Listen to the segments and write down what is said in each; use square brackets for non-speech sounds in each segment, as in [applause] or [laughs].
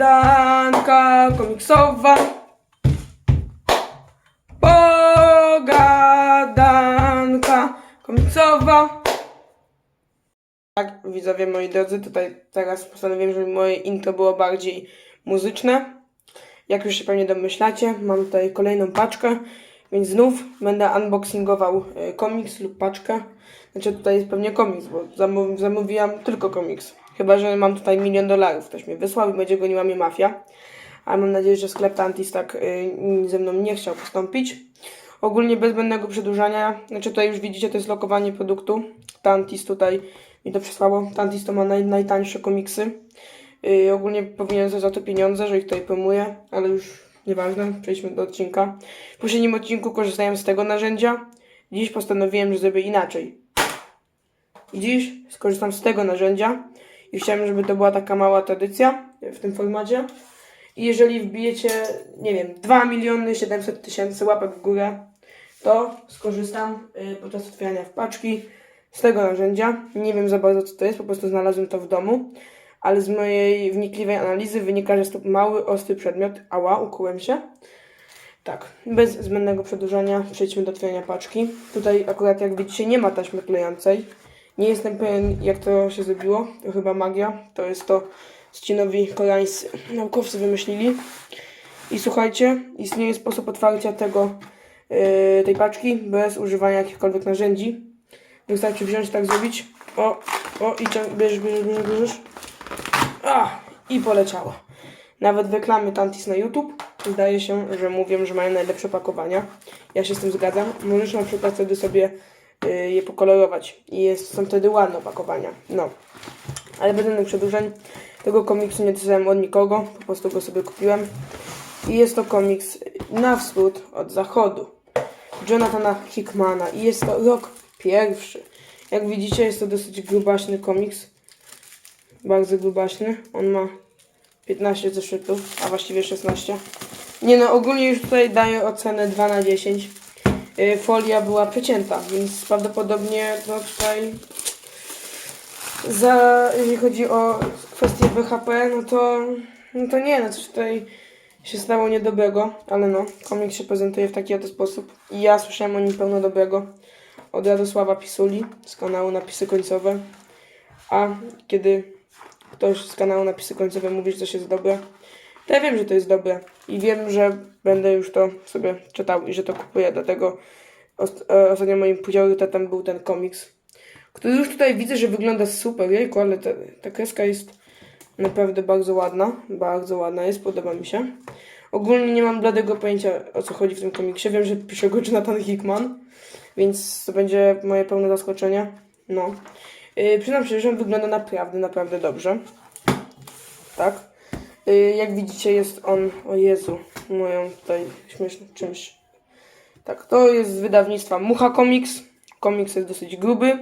Pogadanka komiksowa. Pogadanka komiksowa. Tak, widzowie moi drodzy, tutaj teraz postanowiłem, żeby moje intro było bardziej muzyczne. Jak już się pewnie domyślacie, mam tutaj kolejną paczkę, więc znów będę unboxingował e, komiks lub paczkę. Znaczy tutaj jest pewnie komiks, bo zamów, zamówiłam tylko komiks. Chyba, że mam tutaj milion dolarów. Ktoś mnie wysłał i będzie goniła mnie mafia. Ale mam nadzieję, że sklep Tantis tak y, ze mną nie chciał postąpić. Ogólnie bez zbędnego przedłużania, znaczy tutaj już widzicie, to jest lokowanie produktu. Tantis tutaj mi to przesłało. Tantis to ma naj, najtańsze komiksy. Yy, ogólnie powinien za to pieniądze, że ich tutaj promuję, ale już nieważne, przejdźmy do odcinka. W poprzednim odcinku korzystałem z tego narzędzia. Dziś postanowiłem, że zrobię inaczej. Dziś skorzystam z tego narzędzia i chciałem, żeby to była taka mała tradycja w tym formacie. I jeżeli wbijecie, nie wiem, 2 miliony 700 tysięcy łapek w górę, to skorzystam y, podczas otwierania w paczki z tego narzędzia. Nie wiem za bardzo co to jest, po prostu znalazłem to w domu, ale z mojej wnikliwej analizy wynika, że jest to mały, ostry przedmiot. Ała, ukułem się. Tak, bez zbędnego przedłużania przejdźmy do otwierania paczki. Tutaj akurat jak widzicie nie ma taśmy klejącej. Nie jestem pewien jak to się zrobiło, to chyba magia. To jest to co ci nowi koreańscy naukowcy wymyślili. I słuchajcie, istnieje sposób otwarcia tego, yy, tej paczki bez używania jakichkolwiek narzędzi. Wystarczy wziąć, tak zrobić. O, o i cią- bierzesz, bierzesz, bierzesz, bierzesz. A, i poleciało. Nawet w reklamie Tantis na YouTube zdaje się, że mówią, że mają najlepsze pakowania. Ja się z tym zgadzam. Możesz na przykład wtedy sobie je pokolorować i jest, są wtedy ładne opakowania. No. Ale bez żadnych przedłużeń tego komiksu nie dostałem od nikogo, po prostu go sobie kupiłem. I jest to komiks na wschód od zachodu. Jonathana Hickmana i jest to rok pierwszy. Jak widzicie jest to dosyć grubaśny komiks. Bardzo grubaśny. On ma 15 zeszytów, a właściwie 16. Nie no, ogólnie już tutaj daję ocenę 2 na 10. Yy, Folia była przecięta, więc prawdopodobnie no tutaj za, jeżeli chodzi o kwestię BHP, no to, no to nie, no coś tutaj się stało niedobrego, ale no, komik się prezentuje w taki oto sposób i ja słyszałem o nim pełno dobrego od Radosława Pisuli z kanału Napisy Końcowe, a kiedy ktoś z kanału Napisy Końcowe mówi, że coś jest dobre, to ja wiem, że to jest dobre i wiem, że będę już to sobie czytał i że to kupuję, dlatego e, ostatnio moim priorytetem był ten komiks, który już tutaj widzę, że wygląda super, jejku, ale ta, ta kreska jest naprawdę bardzo ładna, bardzo ładna jest, podoba mi się. Ogólnie nie mam bladego pojęcia o co chodzi w tym komiksie, wiem, że pisze go Jonathan Hickman, więc to będzie moje pełne zaskoczenie, no. Yy, przyznam szczerze, że wygląda naprawdę, naprawdę dobrze. Tak. Yy, jak widzicie jest on, o Jezu, moją tutaj śmiesznym czymś. Tak, to jest z wydawnictwa Mucha Comics. Komiks jest dosyć gruby.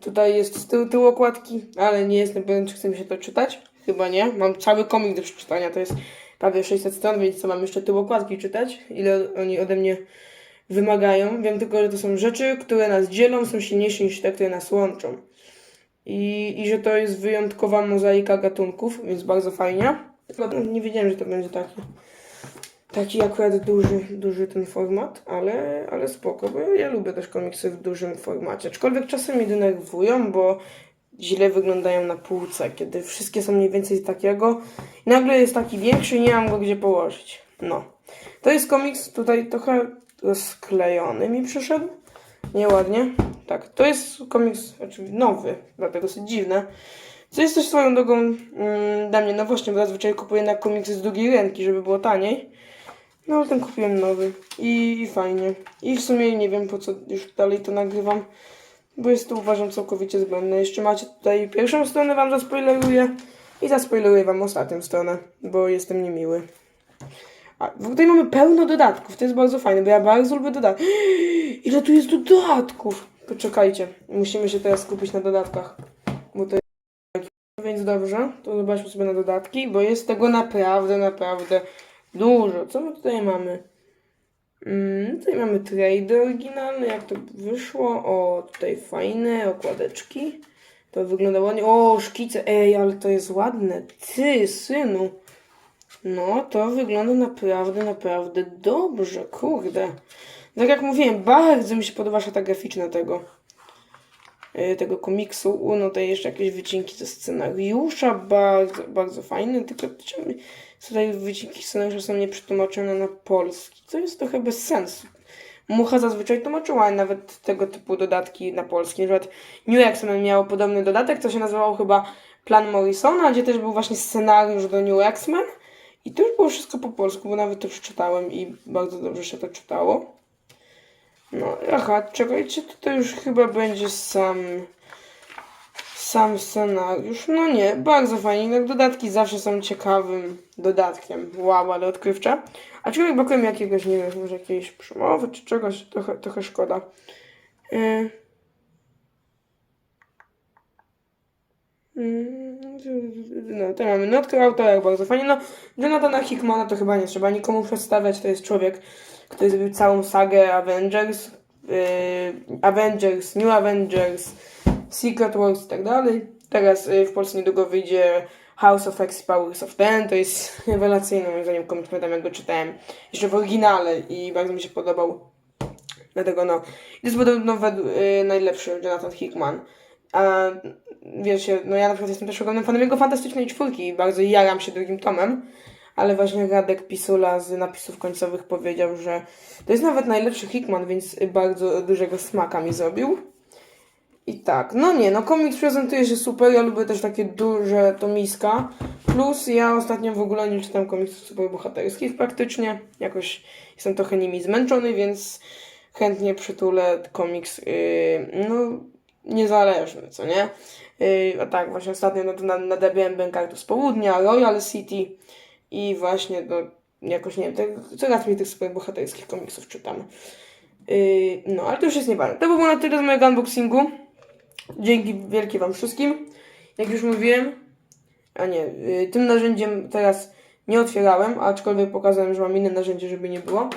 Tutaj jest z tyłu, tyłu okładki, ale nie jestem pewien, czy chce mi się to czytać. Chyba nie. Mam cały komik do przeczytania, to jest prawie 600 stron, więc co mam jeszcze tył okładki czytać? Ile oni ode mnie wymagają. Wiem tylko, że to są rzeczy, które nas dzielą, są silniejsze niż te, które nas łączą. I, i że to jest wyjątkowa mozaika gatunków, więc bardzo fajnie. Nie wiedziałem, że to będzie taki taki akurat duży, duży ten format, ale, ale spoko, bo ja lubię też komiksy w dużym formacie. Aczkolwiek czasem mnie denerwują, bo źle wyglądają na półce, kiedy wszystkie są mniej więcej takiego i nagle jest taki większy i nie mam go gdzie położyć. No. To jest komiks tutaj trochę rozklejony mi przyszedł. Nieładnie. Tak, to jest komiks oczywiście nowy, dlatego dosyć dziwne. Co jest też swoją drogą mm, dla mnie nowością, bo zazwyczaj kupuję na komiksy z drugiej ręki, żeby było taniej. No ale ten kupiłem nowy I, i fajnie. I w sumie nie wiem po co już dalej to nagrywam, bo jest to uważam całkowicie zbędne. Jeszcze macie tutaj pierwszą stronę wam zaspoileruję i zaspoileruję wam ostatnią stronę, bo jestem niemiły. A tutaj mamy pełno dodatków, to jest bardzo fajne, bo ja bardzo lubię dodatki. [gasps] Ile tu jest dodatków? Poczekajcie, musimy się teraz skupić na dodatkach, bo to jest... Więc dobrze, to zobaczmy sobie na dodatki, bo jest tego naprawdę, naprawdę Dużo. Co my tutaj mamy? Mm, tutaj mamy trade oryginalny, jak to wyszło. O, tutaj fajne okładeczki. To wyglądało nie... O, szkice, ej, ale to jest ładne. Ty, synu. No, to wygląda naprawdę, naprawdę dobrze, kurde. Tak jak mówiłem, bardzo mi się podoba szata graficzna tego y, tego komiksu. No to jeszcze jakieś wycinki ze scenariusza, bardzo, bardzo fajne, tylko tutaj wycinki scenariusza są nieprzetłumaczone na polski? To jest trochę bez sensu. Mucha zazwyczaj tłumaczyła nawet tego typu dodatki na polski. Na przykład New X-Men miało podobny dodatek, co się nazywało chyba Plan Morrisona, gdzie też był właśnie scenariusz do New X-Men. I to już było wszystko po polsku, bo nawet to przeczytałem i bardzo dobrze się to czytało. No, aha, czekajcie, tutaj już chyba będzie sam sam scenariusz. No nie, bardzo fajnie. Jednak dodatki zawsze są ciekawym dodatkiem. Wow, ale odkrywcze. Aczkolwiek brakuje jakiegoś, nie wiem, może jakiejś przemowy czy czegoś, trochę, trochę szkoda. Yy. No, to mamy notkę autora, bardzo fajnie. No, Jonathana Hickmana to chyba nie trzeba nikomu przedstawiać. To jest człowiek, który zrobił całą sagę Avengers, yy, Avengers, New Avengers, Secret Wars i tak dalej. Teraz yy, w Polsce niedługo wyjdzie House of X Powers of Ten. To jest [laughs] rewelacyjny moim zdaniem komiks, pamiętam jak go czytałem jeszcze w oryginale i bardzo mi się podobał. Dlatego no, jest podobno yy, najlepszy Jonathan Hickman. A wiecie, no ja na przykład jestem też ogromnym fanem jego fantastycznej czwórki i bardzo jaram się drugim tomem, ale właśnie Radek Pisula z napisów końcowych powiedział, że to jest nawet najlepszy Hickman, więc bardzo dużego smaka mi zrobił. I tak, no nie, no komiks prezentuje się super, ja lubię też takie duże tomiska, plus ja ostatnio w ogóle nie czytam komiksów superbohaterskich praktycznie, jakoś jestem trochę nimi zmęczony, więc chętnie przytulę komiks, yy, no niezależny, co nie? Yy, a tak, właśnie ostatnio no to na- nadabiałem Bankartu z południa, Royal City i właśnie no jakoś nie wiem, tak, coraz mniej tych superbohaterskich komiksów czytam. Yy, no, ale to już jest nieważne. To by było na tyle z mojego unboxingu. Dzięki wielkie Wam wszystkim. Jak już mówiłem, a nie, yy, tym narzędziem teraz nie otwierałem, aczkolwiek pokazałem, że mam inne narzędzie, żeby nie było.